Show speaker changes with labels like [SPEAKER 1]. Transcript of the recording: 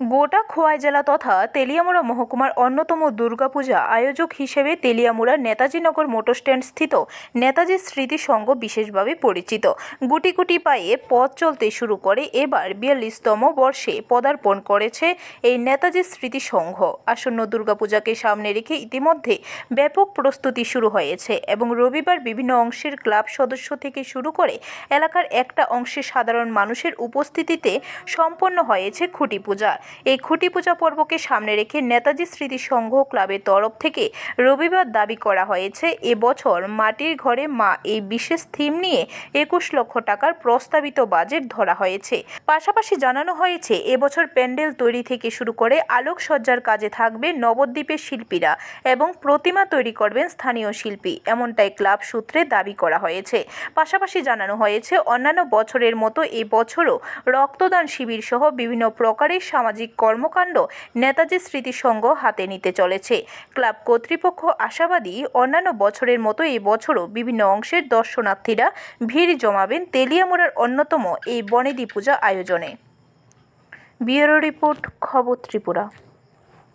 [SPEAKER 1] গোটা খোয়াই জেলা তথা তেলিয়ামুড়া মহকুমার অন্যতম দুর্গাপূজা আয়োজক হিসেবে তেলিয়ামুড়ার নেতাজিনগর মোটর স্ট্যান্ড স্থিত নেতাজি স্মৃতি সংঘ বিশেষভাবে পরিচিত। গুটি গুটি পায়ে পথ চলতে শুরু করে এবার বিয়াল্লিশতম বর্ষে পদার্পণ করেছে এই নেতাজি স্মৃতি সংঘ আসন্ন দুর্গাপূজাকে সামনে রেখে ইতিমধ্যে ব্যাপক প্রস্তুতি শুরু হয়েছে এবং রবিবার বিভিন্ন অংশের ক্লাব সদস্য থেকে শুরু করে এলাকার একটা অংশে সাধারণ মানুষের উপস্থিতিতে সম্পন্ন হয়েছে খুঁটি পূজা। এই খুঁটি পূজা পর্বকে সামনে রেখে নেতাজি স্মৃতি সংঘ ক্লাবের তরফ থেকে রবিবার দাবি করা হয়েছে, এবছর মাটির ঘরে মা এই বিশেষ থিম নিয়ে একুশ লক্ষ টাকার প্রস্তাবিত বাজেট ধরা হয়েছে। পাশাপাশি জানানো হয়েছে, এবছর প্যান্ডেল তৈরি থেকে শুরু করে আলোকসজ্জার কাজে থাকবে নবদ্বীপের শিল্পীরা এবং প্রতিমা তৈরি করবেন স্থানীয় শিল্পী, এমনটাই ক্লাব সূত্রে দাবি করা হয়েছে। পাশাপাশি জানানো হয়েছে, অন্যান্য বছরের মতো এবছরও রক্তদান শিবির সহ বিভিন্ন প্রকারের সামাজিক কর্মকাণ্ড নেতাজি স্মৃতিসংঘ হাতে নিতে চলেছে। ক্লাব কর্তৃপক্ষ আশাবাদী অন্যান্য বছরের মতো এই বছরও বিভিন্ন অংশের দর্শনার্থীরা ভিড় জমাবেন তেলিয়ামোড়ার অন্যতম এই বনেদি পূজা আয়োজনে। ব্যুরো রিপোর্ট, খবর ত্রিপুরা।